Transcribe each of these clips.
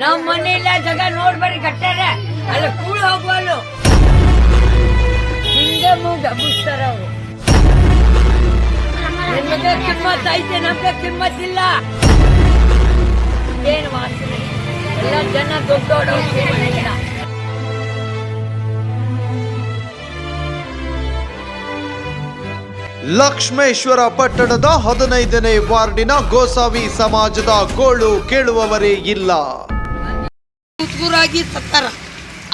ನಮ್ ಮನೆ ಇಲ್ಲ, ಜಗ ನೋಡ್ಬಾರಿ ಕಟ್ಟಾರ ಅಲ್ಲ, ಕೂಳ ಹೋಗುವಲ್ಲು ಹಿಂಗೆ ಮುಂದೆ ಅವರು ನಿಮಗೆ ಕಿಮ್ಮತ್ ಐತೆ, ನಮ್ಗೆ ಕಿಮ್ಮತ್ ಇಲ್ಲ ಏನು ಮಾಡ್ತೀನಿ ಎಲ್ಲ ಜನ ದೊಡ್ಡೋಡ ಲಕ್ಷ್ಮೇಶ್ವರ ಪಟ್ಟಣದ ಹದಿನೈದನೇ ವಾರ್ಡಿನ ಗೋಸಾವಿ ಸಮಾಜದ ಗೋಳು ಕೇಳುವವರೇ ಇಲ್ಲ. ಮುತ್ಕೂರಾಗಿ ಸತ್ತಾರ.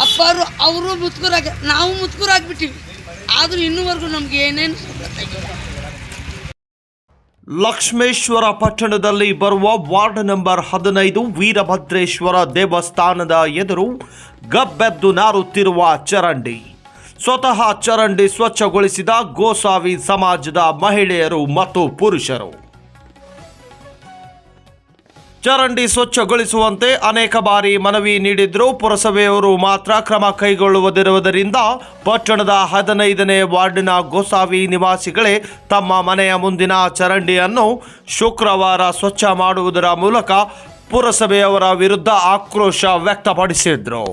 ಅಪ್ಪರು ಅವರು ಮುತ್ಕೂರಾಗಿ, ನಾವು ಮುತ್ಕೂರಾಗ್ಬಿಟ್ಟಿವಿ. ಆದರೂ ಇನ್ನೂವರೆಗೂ ನಮ್ಗೆ ಏನೇನು ಲಕ್ಷ್ಮೇಶ್ವರ ಪಟ್ಟಣದಲ್ಲಿ ಬರುವ ವಾರ್ಡ್ ನಂಬರ್ ಹದಿನೈದು ವೀರಭದ್ರೇಶ್ವರ ದೇವಸ್ಥಾನದ ಎದುರು ಗಬ್ಬೆದ್ದು ನಾರುತ್ತಿರುವ ಚರಂಡಿ. ಸ್ವತಃ ಚರಂಡಿ ಸ್ವಚ್ಛಗೊಳಿಸಿದ ಗೋಸಾವಿ ಸಮಾಜದ ಮಹಿಳೆಯರು ಮತ್ತು ಪುರುಷರು. ಚರಂಡಿ ಸ್ವಚ್ಛಗೊಳಿಸುವಂತೆ ಅನೇಕ ಬಾರಿ ಮನವಿ ನೀಡಿದ್ರೂ. ಪುರಸಭೆಯವರು ಮಾತ್ರ ಕ್ರಮ ಕೈಗೊಳ್ಳುವುದಿರುವುದರಿಂದ ಪಟ್ಟಣದ ಹದಿನೈದನೇ ವಾರ್ಡಿನ ಗೋಸಾವಿ ನಿವಾಸಿಗಳೇ ತಮ್ಮ ಮನೆಯ ಮುಂದಿನ ಚರಂಡಿಯನ್ನು ಶುಕ್ರವಾರ ಸ್ವಚ್ಛ ಮಾಡುವುದರ ಮೂಲಕ ಪುರಸಭೆಯವರ ವಿರುದ್ಧ ಆಕ್ರೋಶ ವ್ಯಕ್ತಪಡಿಸಿದ್ರು.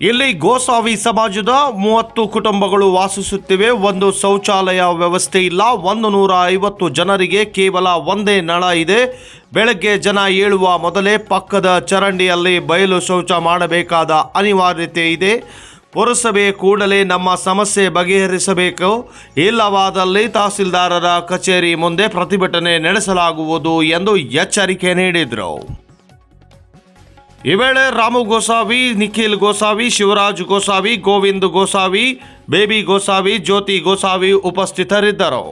ಇಲ್ಲಿ ಗೋಸಾವಿ ಸಮಾಜದ ಮೂವತ್ತು ಕುಟುಂಬಗಳು ವಾಸಿಸುತ್ತಿವೆ. ಒಂದು ಶೌಚಾಲಯ ವ್ಯವಸ್ಥೆ ಇಲ್ಲ. ಒಂದು ನೂರ ಐವತ್ತು ಜನರಿಗೆ ಕೇವಲ ಒಂದೇ ನಳ ಇದೆ. ಬೆಳಗ್ಗೆ ಜನ ಏಳುವ ಮೊದಲೇ ಪಕ್ಕದ ಚರಂಡಿಯಲ್ಲಿ ಬಯಲು ಶೌಚ ಮಾಡಬೇಕಾದ ಅನಿವಾರ್ಯತೆ ಇದೆ. ಪುರಸಭೆ ಕೂಡಲೇ ನಮ್ಮ ಸಮಸ್ಯೆ ಬಗೆಹರಿಸಬೇಕು. ಇಲ್ಲವಾದಲ್ಲಿ ತಹಸೀಲ್ದಾರರ ಕಚೇರಿ ಮುಂದೆ ಪ್ರತಿಭಟನೆ ನಡೆಸಲಾಗುವುದು ಎಂದು ಎಚ್ಚರಿಕೆ ನೀಡಿದರು. ಈ ವೇಳೆ ರಾಮು ಗೋಸಾವಿ ನಿಖಿಲ್ ಗೋಸಾವಿ ಶಿವರಾಜ್ ಗೋಸಾವಿ ಗೋವಿಂದ್ ಗೋಸಾವಿ ಬೇಬಿ ಗೋಸಾವಿ ಜ್ಯೋತಿ ಗೋಸಾವಿ ಉಪಸ್ಥಿತರಿದ್ದರು.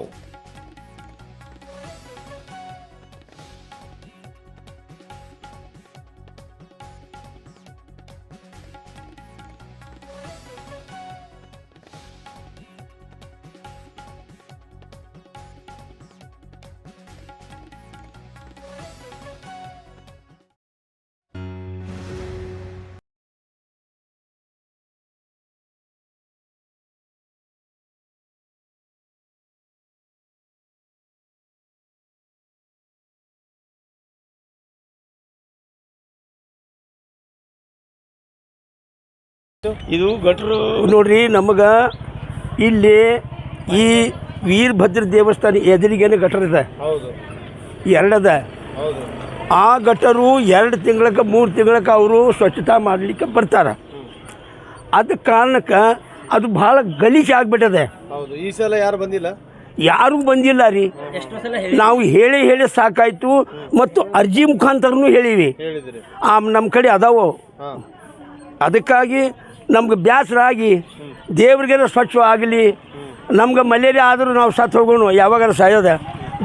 ಇದು ಗಟ್ರು ನೋಡ್ರಿ ನಮಗೆ ಇಲ್ಲಿ ಈ ವೀರಭದ್ರ ದೇವಸ್ಥಾನ ಎದುರಿಗೇನೆ ಗಟರ್ ಇದೆ. ಹೌದು. ಎರಡದ. ಹೌದು. ಆ ಗಟರು ಎರಡು ತಿಂಗಳಕ್ಕೆ ಮೂರು ತಿಂಗಳಕ್ಕೆ ಅವರು ಸ್ವಚ್ಛತಾ ಮಾಡಲಿಕ್ಕೆ ಬರ್ತಾರೆ. ಅದ ಕಾರಣಕ್ಕೆ ಅದು ಭಾಳ ಗಲೀಜು ಆಗ್ಬಿಟ್ಟದೆ. ಹೌದು. ಈ ಸಲ ಯಾರು ಬಂದಿಲ್ಲ? ಯಾರೂ ಬಂದಿಲ್ಲ ರೀ. ನಾವು ಹೇಳಿ ಹೇಳಿ ಸಾಕಾಯ್ತು ಮತ್ತು ಅರ್ಜಿ ಮುಖಾಂತರನು ಹೇಳಿವಿ. ಹೇಳಿದ್ರಿ. ಆ ನಮ್ಮ ಕಡೆ ಅದಾವು. ಅದಕ್ಕಾಗಿ ನಮ್ಗೆ ಬೇಸರ ಆಗಿ ದೇವ್ರಿಗೇನ ಸ್ವಚ್ಛ ಆಗಲಿ ನಮ್ಗೆ ಮಲೇರಿಯಾ ಆದರೂ ನಾವು ಸತ್ತು ಹೋಗೋಣ ಯಾವಾಗಾರ ಸಾಯೋದ.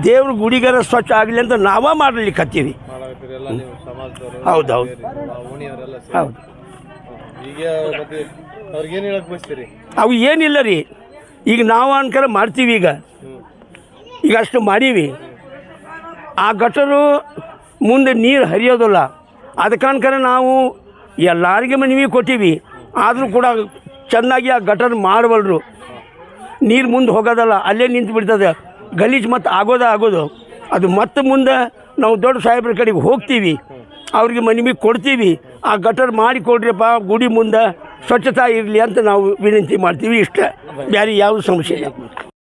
ದೇವ್ರ ಗುಡಿಗಾರ ಸ್ವಚ್ಛ ಆಗಲಿ ಅಂತ ನಾವೇ ಮಾಡಲಿಕ್ಕೆ ಹತ್ತೀವಿ. ಹೌದು. ಹೌದು ಹೌದು ಅವು ಏನಿಲ್ಲ ರೀ. ಈಗ ನಾವು ಅನ್ಕರ ಮಾಡ್ತೀವಿ ಈಗ. ಈಗ ಅಷ್ಟು ಮಾಡೀವಿ. ಆ ಗಟರು ಮುಂದೆ ನೀರು ಹರಿಯೋದಿಲ್ಲ. ಅದಕ್ಕನ್ಕರ ನಾವು ಎಲ್ಲರಿಗೆ ಮನವಿ ಕೊಟ್ಟಿವಿ. ಆದರೂ ಕೂಡ ಚೆನ್ನಾಗಿ ಆ ಗಟರ್ ಮಾಡಬಲ್ರು ನೀರು ಮುಂದೆ ಹೋಗೋದಲ್ಲ, ಅಲ್ಲೇ ನಿಂತು ಬಿಡ್ತದೆ. ಗಲೀಜು ಮತ್ತು ಆಗೋದೇ ಆಗೋದು. ಅದು ಮತ್ತೆ ಮುಂದೆ ನಾವು ದೊಡ್ಡ ಸಾಹೇಬ್ರ ಕಡೆಗೆ ಹೋಗ್ತೀವಿ. ಅವ್ರಿಗೆ ಮನವಿ ಕೊಡ್ತೀವಿ. ಆ ಗಟರ್ ಮಾಡಿ ಕೊಡ್ರಿಪ್ಪ, ಗುಡಿ ಮುಂದೆ ಸ್ವಚ್ಛತಾ ಇರಲಿ ಅಂತ ನಾವು ವಿನಂತಿ ಮಾಡ್ತೀವಿ ಇಷ್ಟ. ಬೇರೆ ಯಾವ ಸಮಸ್ಯೆ ಇಲ್ಲ.